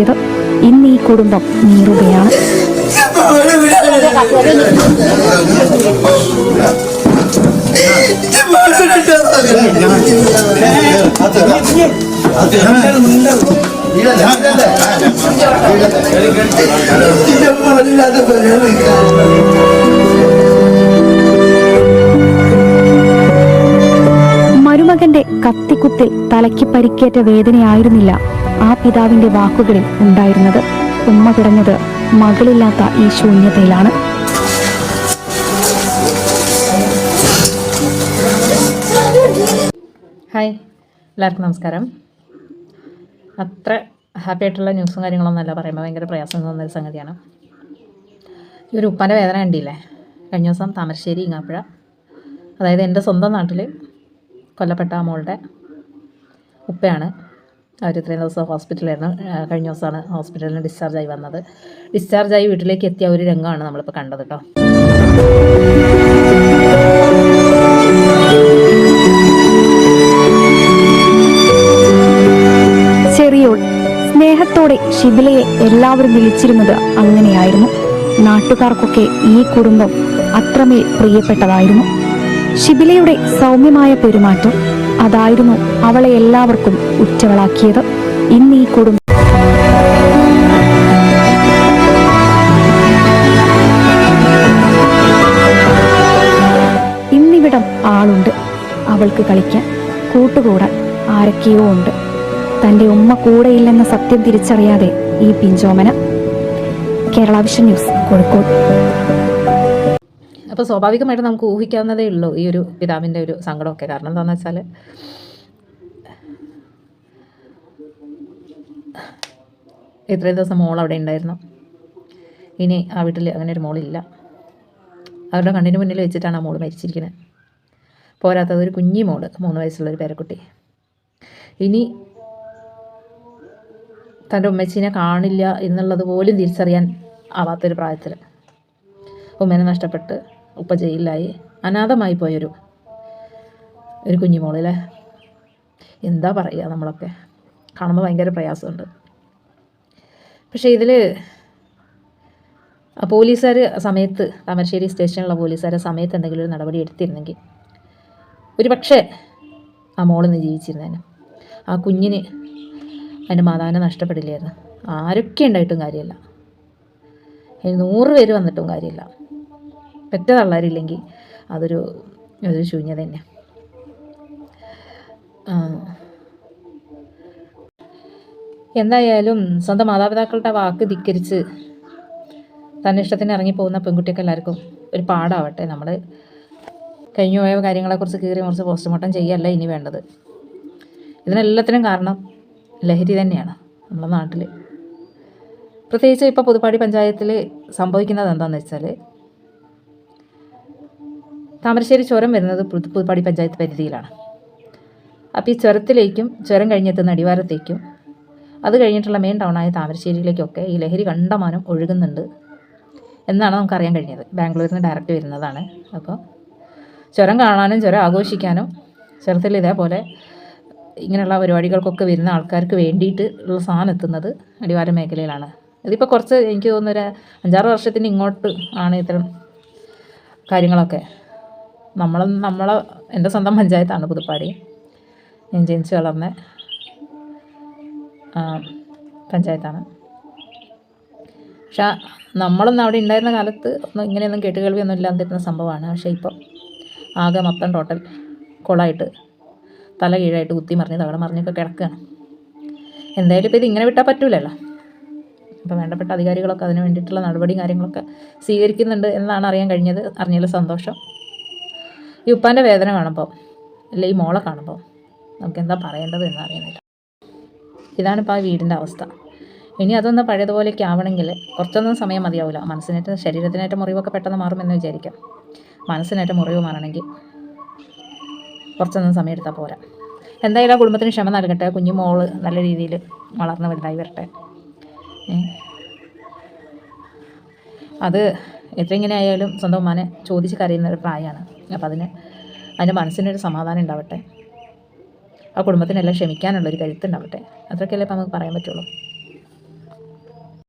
ഇത് ഇന്ന് ഈ കുടുംബം നീറുകയാണ്. മരുമകന്റെ കത്തിക്കുത്തിൽ തലയ്ക്ക് പരിക്കേറ്റ വേദനയായിരുന്നില്ല. ആ പിതാവിന്റെ വാക്കുകളിൽ ഉണ്ടായിരുന്നത് ഉമ്മ തുടങ്ങിയത് മകളില്ലാത്ത ഈ ശൂന്യതയിലാണ്. ഹായ് എല്ലാവർക്കും നമസ്കാരം. അത്ര ഹാപ്പി ആയിട്ടുള്ള ന്യൂസും കാര്യങ്ങളൊന്നും അല്ല പറയുമ്പോൾ ഭയങ്കര പ്രയാസം തോന്നുന്നൊരു സംഗതിയാണ്. ഈ ഒരു ഉപ്പാന്റെ വേദന കണ്ടില്ലേ? കഴിഞ്ഞ ദിവസം താമരശ്ശേരി ഇങ്ങാപ്പുഴ. അതായത് എന്റെ സ്വന്തം നാട്ടിൽ കൊല്ലപ്പെട്ട മോളുടെ ഉപ്പയാണ്. അവർ ഇത്രയും ദിവസം ഹോസ്പിറ്റലായിരുന്നു കഴിഞ്ഞ ദിവസമാണ് ഹോസ്പിറ്റലിൽ നിന്ന് ഡിസ്ചാർജായി വന്നത്. ഡിസ്ചാർജായി വീട്ടിലേക്ക് എത്തിയ ഒരു രംഗമാണ് നമ്മളിപ്പോൾ കണ്ടത് കേട്ടോ ചെറിയോൾ സ്നേഹത്തോടെ ശിബിലയെ എല്ലാവരും വിളിച്ചിരുന്നത് അങ്ങനെയായിരുന്നു. നാട്ടുകാർക്കൊക്കെ ഈ കുടുംബം അത്രമേൽ പ്രിയപ്പെട്ടതായിരുന്നു. ശിബിലയുടെ സൗമ്യമായ പെരുമാറ്റം അതായിരുന്നു അവളെ എല്ലാവർക്കും ഉറ്റവളാക്കിയത്. ഇന്ന് ഈ കുടുംബം ഇന്നിവിടം ആളുണ്ട്. അവൾക്ക് കളിക്കാൻ കൂട്ടുകൂടാൻ ആരൊക്കെയോ ഉണ്ട്. തന്റെ ഉമ്മ കൂടെയില്ലെന്ന സത്യം തിരിച്ചറിയാതെ ഈ പിഞ്ചോമന. Kerala vision news Kozhikode. അപ്പോൾ സ്വാഭാവികമായിട്ട് നമുക്ക് ഊഹിക്കാവുന്നതേ ഉള്ളൂ ഈ ഒരു പിതാവിന്റെ ഒരു സങ്കടമൊക്കെ. കാരണം എന്താണെന്ന് വെച്ചാൽ ഇത്രയും ദിവസം മോൾ അവിടെ ഉണ്ടായിരുന്നു. ഇനി ആ വീട്ടിൽ അങ്ങനെ ഒരു മോളില്ല. അവരുടെ കണ്ണിന് മുന്നിൽ വെച്ചിട്ടാണ് ആ മോൾ മരിച്ചിരിക്കുന്നത് പോരാത്തത് ഒരു കുഞ്ഞി മോൾ മൂന്ന് വയസ്സുള്ള ഒരു പേരക്കുട്ടി. ഇനി തന്റെ ഉമ്മച്ചീനെ കാണില്ല എന്നുള്ളത് പോലും തിരിച്ചറിയാൻ ആവാത്തൊരു പ്രായത്തിൽ ഉമ്മനെ നഷ്ടപ്പെട്ട് ഉപ്പ ജയിലിലായി അനാഥമായി പോയൊരു ഒരു കുഞ്ഞുമോളിലെ എന്താ പറയുക നമ്മളൊക്കെ? കാണുമ്പോൾ ഭയങ്കര പ്രയാസമുണ്ട്. പക്ഷേ ഇതിൽ പോലീസുകാർ സമയത്ത് താമരശ്ശേരി സ്റ്റേഷനിലുള്ള പോലീസുകാരെ സമയത്ത് എന്തെങ്കിലും ഒരു നടപടി എടുത്തിരുന്നെങ്കിൽ ഒരു പക്ഷേ ആ മോളിന്ന് ജീവിച്ചിരുന്നേനെ. ആ കുഞ്ഞിന് അതിന്റെ മാതാവിനെ നഷ്ടപ്പെടില്ലായിരുന്നു. ആരൊക്കെ ഉണ്ടായിട്ടും കാര്യമില്ല. നൂറ് പേര് വന്നിട്ടും കാര്യമില്ല. പെറ്റ തള്ളാരില്ലെങ്കിൽ അതൊരു ഒരു ശൂന്യത തന്നെ. എന്തായാലും സ്വന്തം മാതാപിതാക്കളുടെ വാക്ക് ധിക്കരിച്ച് തന്നെ ഇഷ്ടത്തിന് ഇറങ്ങിപ്പോകുന്ന പെൺകുട്ടിയൊക്കെ എല്ലാവർക്കും ഒരു പാടാവട്ടെ. നമ്മൾ കഴിഞ്ഞു പോയ കാര്യങ്ങളെക്കുറിച്ച് കീറി മുറിച്ച് പോസ്റ്റ്മോർട്ടം ചെയ്യല്ല ഇനി വേണ്ടത്. ഇതിനെല്ലാത്തിനും കാരണം ലഹരി തന്നെയാണ് നമ്മുടെ നാട്ടിൽ പ്രത്യേകിച്ച് ഇപ്പോൾ പുതുപ്പാടി പഞ്ചായത്തിൽ സംഭവിക്കുന്നത് എന്താണെന്ന് വെച്ചാൽ താമരശ്ശേരി ചുരം വരുന്നത് പുതു- പുതുപ്പാടി പഞ്ചായത്ത് പരിധിയിലാണ്. അപ്പോൾ ഈ ചുരത്തിലേക്കും ചുരം കഴിഞ്ഞെത്തുന്ന അടിവാരത്തേക്കും അത് കഴിഞ്ഞിട്ടുള്ള മെയിൻ ടൗണായ താമരശ്ശേരിയിലേക്കൊക്കെ ഈ ലഹരി കണ്ടമാനം ഒഴുകുന്നുണ്ട് എന്നാണ് നമുക്കറിയാൻ കഴിഞ്ഞത്. ബാംഗ്ലൂരിൽ നിന്ന് ഡയറക്റ്റ് വരുന്നതാണ്. അപ്പോൾ ചുരം കാണാനും ചുരം ആഘോഷിക്കാനും ചുരത്തിൽ ഇതേപോലെ ഇങ്ങനെയുള്ള പരിപാടികൾക്കൊക്കെ വരുന്ന ആൾക്കാർക്ക് വേണ്ടിയിട്ട് ഉള്ള സാധനം എത്തുന്നത് അടിവാര മേഖലയിലാണ്. ഇതിപ്പോൾ കുറച്ച് എനിക്ക് തോന്നുന്നു ഒരു അഞ്ചാറ് വർഷത്തിന് ഇങ്ങോട്ട് ആണ് ഇത്തരം കാര്യങ്ങളൊക്കെ നമ്മൾ നമ്മൾ എന്റെ സ്വന്തം പഞ്ചായത്താണ് പുതുപ്പാടി. ഞാൻ ജനിച്ച് വളർന്ന പഞ്ചായത്താണ്. പക്ഷേ നമ്മളൊന്നും അവിടെ ഉണ്ടായിരുന്ന കാലത്ത് ഒന്നും ഇങ്ങനെയൊന്നും കേട്ടുകേൾവിയൊന്നും ഇല്ലാതിരുന്ന സംഭവമാണ്. പക്ഷേ ഇപ്പം ആകെ മൊത്തം ടോട്ടൽ കുളമായിട്ട് തല കീഴായിട്ട് കുത്തി മറിഞ്ഞ് തവള മറിഞ്ഞൊക്കെ കിടക്കുകയാണ്. എന്തായാലും ഇപ്പോൾ ഇത് ഇങ്ങനെ വിട്ടാൽ പറ്റൂലല്ലോ. അപ്പോൾ വേണ്ടപ്പെട്ട അധികാരികളൊക്കെ അതിന് വേണ്ടിയിട്ടുള്ള നടപടിയും കാര്യങ്ങളൊക്കെ സ്വീകരിക്കുന്നുണ്ട് എന്നാണ് അറിയാൻ കഴിഞ്ഞത്. അറിഞ്ഞതിൽ സന്തോഷം. ഈ ഉപ്പാന്റെ വേദന കാണുമ്പോൾ അല്ല ഈ മോളെ കാണുമ്പോൾ നമുക്ക് എന്താ പറയേണ്ടത് എന്ന് അറിയുന്നില്ല. ഇതാണിപ്പോൾ ആ വീടിന്റെ അവസ്ഥ. ഇനി അതൊന്ന് പഴയതുപോലെയൊക്കെ ആവണമെങ്കിൽ കുറച്ചൊന്നും സമയം മതിയാവില്ല മനസ്സിനേറ്റ ശരീരത്തിനേറ്റ മുറിവൊക്കെ പെട്ടെന്ന് മാറുമെന്ന് വിചാരിക്കാം. മനസ്സിനേറ്റ മുറിവ് മാറണമെങ്കിൽ കുറച്ചൊന്നും സമയം എടുത്താൽ പോരാ. എന്തായാലും ആ കുടുംബത്തിന് ക്ഷമ നൽകട്ടെ. കുഞ്ഞു മോൾ നല്ല രീതിയിൽ വളർന്ന് വലുതായി വരട്ടെ. അത് എത്ര ഇങ്ങനെ ആയാലും സ്വന്തം ഉമ്മാനെ ചോദിച്ച് കരയുന്ന ഒരു പ്രായമാണ്. അപ്പം അതിന് അതിന്റെ മനസ്സിനൊരു സമാധാനം ഉണ്ടാവട്ടെ. ആ കുടുംബത്തിനെല്ലാം ക്ഷമിക്കാനുള്ളൊരു കരുത്തുണ്ടാവട്ടെ അത്രയൊക്കെയല്ലേ ഇപ്പം നമുക്ക് പറയാൻ പറ്റുള്ളൂ.